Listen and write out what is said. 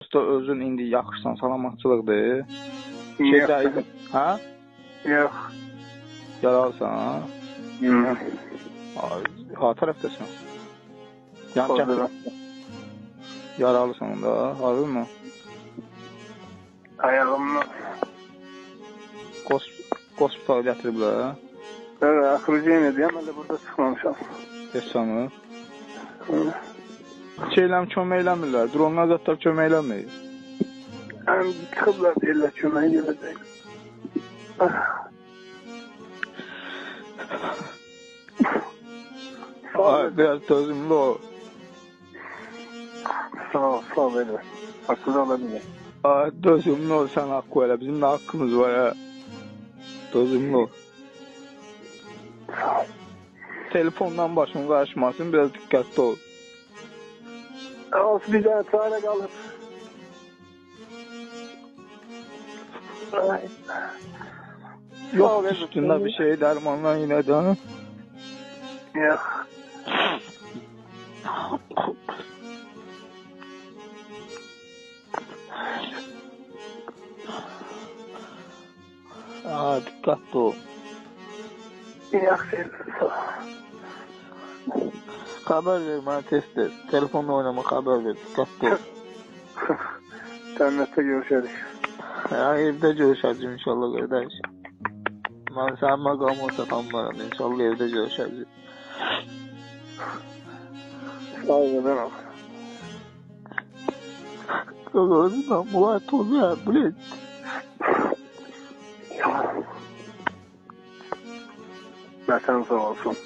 Usta özün indi yaxşısan salamatçılıqdır. Niye? Şeydə ha? Yok. Yaralsan. Hı. Ay, Ha tərəfdəsən. Yan cəhdə yaralısan da, harbi mi? Ayağımı. Qos hospital gətiriblər. Evet, akırucuya ne diyeyim? Ben de burada çıkmamışım. Efsanı. Hı. Şeyləm kömək eləmirlər. Dronlar kömək eləmir. Yani çıkıplar diyorlar çömeği gelecek. Ah. Sağ ol. Ay, biraz dözümlü ol. Sağ ol, sağ ol beni. Hakkı olabilir. Ay, dözümlü ol sən haqqı elə. Bizim də haqqımız var ya. Dözümlü ol. Sağ ol. Telefondan başın qarışmasın, biraz diqqətli ol. Olsun bir tane çare kalır. Ay. Sağ üstündə bir şey dərmanla yenə də. Yok. Ha, diqqətli ol. Yok sen. Xəbər ver mənə tez-tez. Telefonla oynama, xəbər ver. Diqqətli ol. Cennette görüşürüz. Ya, evdə görüşəcəyik inşallah qardaş. Mən sənin məqamı satanmaram. İnşallah evdə görüşəcəyik. Sağ ol canım. Özümdən mülayət ol ya, blin. Ben sen sağ olsun.